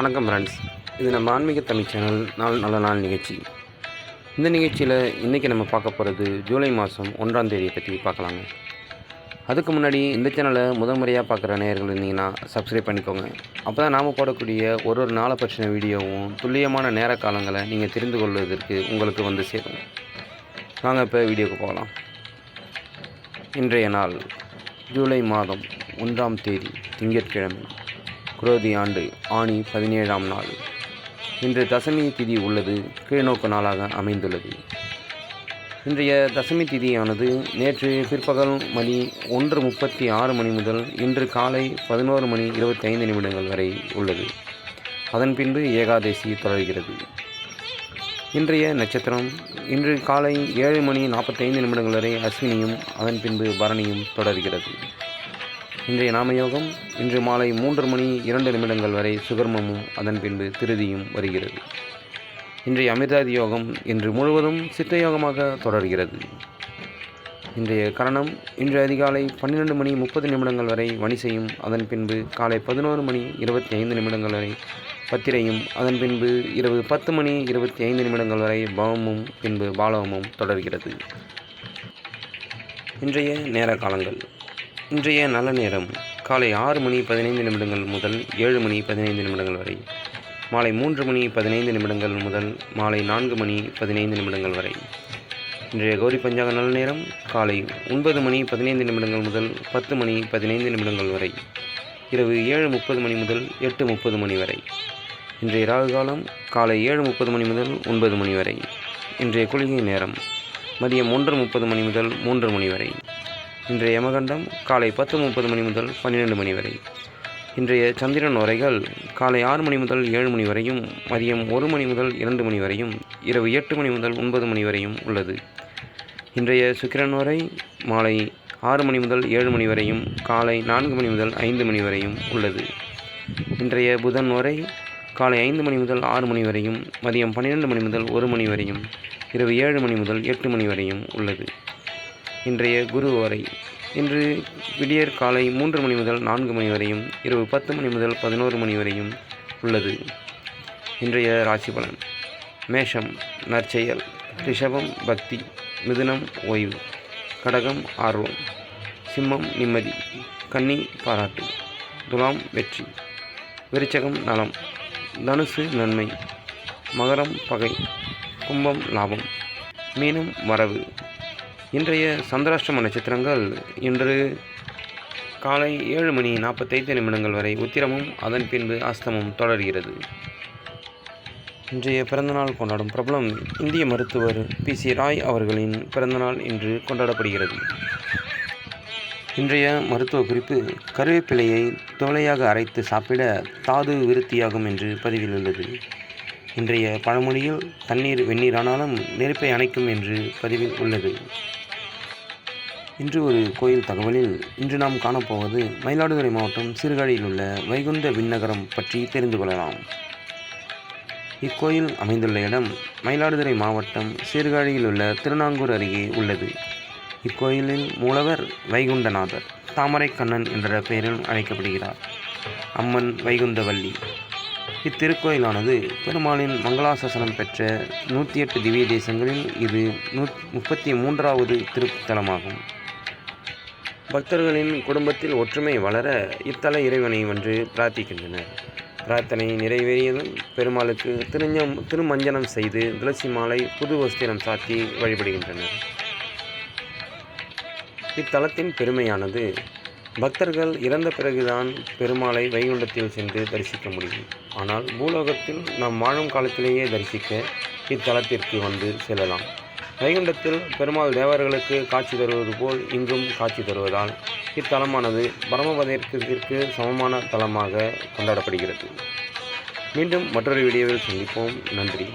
வணக்கம் ஃப்ரெண்ட்ஸ் இது நம்ம ஆன்மீக தமிழ் சேனல் நாள் நல்ல நாள் நிகழ்ச்சி. இந்த நிகழ்ச்சியில் இன்றைக்கி நம்ம பார்க்க போகிறது ஜூலை மாதம் ஒன்றாம் தேதியை பற்றி பார்க்கலாங்க. அதுக்கு முன்னாடி இந்த சேனலை முதல் முறையாக பார்க்குற நேயர்கள் இருந்தீங்கன்னா சப்ஸ்கிரைப் பண்ணிக்கோங்க. அப்போ தான் நாம் போடக்கூடிய ஒரு ஒரு நாளை பற்றின வீடியோவும் துல்லியமான நேர காலங்களை நீங்கள் தெரிந்து கொள்வதற்கு உங்களுக்கு வந்து சேரும். வாங்க இப்போ வீடியோக்கு போகலாம். இன்றைய நாள் ஜூலை மாதம் ஒன்றாம் தேதி திங்கட்கிழமை. குரோதி ஆண்டு ஆணி பதினேழாம் நாள். இன்று தசமி திதி உள்ளது கீழ்நோக்கு நாளாக அமைந்துள்ளது. இன்றைய தசமி திதியானது நேற்று பிற்பகல் மணி ஒன்று முப்பத்தி ஆறு மணி முதல் இன்று காலை பதினோரு மணி இருபத்தைந்து நிமிடங்கள் வரை உள்ளது. அதன் பின்பு ஏகாதசி தொடர்கிறது. இன்றைய நட்சத்திரம் இன்று காலை ஏழு மணி நாற்பத்தைந்து நிமிடங்கள் வரை அஸ்வினியும் அதன் பின்பு பரணியும் தொடர்கிறது. இன்றைய நாமயோகம் இன்று மாலை மூன்று மணி இரண்டு நிமிடங்கள் வரை சுகர்மமும் அதன் பின்பு திருதியும் வருகிறது. இன்றைய அமிர்தாதி யோகம் இன்று முழுவதும் சித்த யோகமாக தொடர்கிறது. இன்றைய கரணம் இன்று அதிகாலை பன்னிரெண்டு மணி முப்பது நிமிடங்கள் வரை வணிசையும் அதன் பின்பு காலை பதினோரு மணி இருபத்தி ஐந்து நிமிடங்கள் வரை பத்திரையும் அதன் பின்பு இரவு பத்து மணி இருபத்தி ஐந்து நிமிடங்கள் வரை பவமும் பின்பு பாலவமும் தொடர்கிறது. இன்றைய நேர காலங்கள். இன்றைய நல்ல நேரம். காலை ஆறு மணி பதினைந்து நிமிடங்கள் முதல் ஏழு மணி பதினைந்து நிமிடங்கள் வரை. மாலை மூன்று மணி பதினைந்து நிமிடங்கள் முதல் மாலை நான்கு மணி பதினைந்து நிமிடங்கள் வரை. இன்றைய கௌரி பஞ்சாங்க நல்ல நேரம். காலை ஒன்பது மணி பதினைந்து நிமிடங்கள் முதல் பத்து மணி பதினைந்து நிமிடங்கள் வரை. இரவு ஏழு முப்பது மணி முதல் எட்டு முப்பது மணி வரை. இன்றைய ராகு காலம் காலை ஏழு முப்பது மணி முதல் ஒன்பது மணி வரை. இன்றைய குளிகை நேரம் மதியம் ஒன்று முப்பது மணி முதல் மூன்று மணி வரை. இன்றைய யமகண்டம் காலை பத்து முப்பது மணி முதல் பன்னிரெண்டு மணி வரை. இன்றைய சந்திரன் உரைகள் காலை ஆறு மணி முதல் ஏழு மணி வரையும் மதியம் ஒரு மணி முதல் இரண்டு மணி வரையும் இரவு எட்டு மணி முதல் ஒன்பது மணி வரையும் உள்ளது. இன்றைய சுக்கிரன் உரை மாலை ஆறு மணி முதல் ஏழு மணி வரையும் காலை நான்கு மணி முதல் ஐந்து மணி வரையும் உள்ளது. இன்றைய புதன் உரை காலை ஐந்து மணி முதல் ஆறு மணி வரையும் மதியம் பன்னிரெண்டு மணி முதல் ஒரு மணி வரையும் இரவு ஏழு மணி முதல் எட்டு மணி வரையும் உள்ளது. இன்றைய குரு வரை. இன்று விடியற் காலை மூன்று மணி முதல் நான்கு மணி வரையும் இரவு பத்து மணி முதல் பதினோரு மணி வரையும் உள்ளது. இன்றைய ராசி பலன். மேஷம் நற்செயல் ரிஷபம் பக்தி மிதுனம் ஓய்வு கடகம் ஆர்வம் சிம்மம் நிம்மதி கன்னி பாராட்டு துலாம் வெற்றி விருச்சகம் நலம் தனுசு நன்மை மகரம் பகை கும்பம் லாபம் மீனம் வரவு இன்றைய சந்திராஷ்டம நட்சத்திரங்கள் இன்று காலை ஏழு மணி நாற்பத்தைந்து நிமிடங்கள் வரை உத்திரமும் அதன் பின்பு அஸ்தமும் தொடர்கிறது. இன்றைய பிறந்தநாள் கொண்டாடும் பிரபலம் இந்திய மருத்துவர் பி. சி. ராய் அவர்களின் பிறந்தநாள் இன்று கொண்டாடப்படுகிறது. இன்றைய மருத்துவ குறிப்பு கருவேப்பிலையை தோலையாக அரைத்து சாப்பிட தாது விருத்தியாகும் என்று பதிவில் உள்ளது. இன்றைய பழமொழியில் தண்ணீர் வெந்நீரானாலும் நெருப்பை அணைக்கும் என்று பதிவில் உள்ளது. இன்று ஒரு கோயில் தகவலில் இன்று நாம் காணப்போவது மயிலாடுதுறை மாவட்டம் சீர்காழியில் உள்ள வைகுந்த விண்ணகரம் பற்றி தெரிந்து கொள்ளலாம். இக்கோயில் அமைந்துள்ள இடம் மயிலாடுதுறை மாவட்டம் சீர்காழியில் உள்ள திருநாங்கூர் அருகே உள்ளது. இக்கோயிலில் மூலவர் வைகுண்டநாதர் தாமரை கண்ணன் என்ற பெயரில் அழைக்கப்படுகிறார். அம்மன் வைகுந்தவல்லி. இத்திருக்கோயிலானது பெருமாளின் மங்களாசாசனம் பெற்ற நூற்றி எட்டு திவ்ய தேசங்களில் இது நூ முப்பத்தி மூன்றாவது திருத்தலமாகும். பக்தர்களின் குடும்பத்தில் ஒற்றுமை வளர இத்தல இறைவனை ஒன்று பிரார்த்திக்கின்றனர். பிரார்த்தனை நிறைவேறியதும் பெருமாளுக்கு திருஞம் திருமஞ்சனம் செய்து துளசி மாலை புது வஸ்திரம் சாத்தி வழிபடுகின்றனர். இத்தலத்தின் பெருமையானது பக்தர்கள் இறந்த பிறகுதான் பெருமாளை வைகுண்டத்தில் சென்று தரிசிக்க முடியும். ஆனால் பூலோகத்தில் நாம் வாழும் காலத்திலேயே தரிசிக்க இத்தலத்திற்கு வந்து செல்லலாம். வைகுண்டத்தில் பெருமாள் தேவர்களுக்கு காட்சி தருவது போல் இங்கும் காட்சி தருவதால் இத்தலமானது பரமபதத்திற்கு சமமான தலமாக கொண்டாடப்படுகிறது. மீண்டும் மற்றொரு வீடியோவில் சந்திப்போம். நன்றி.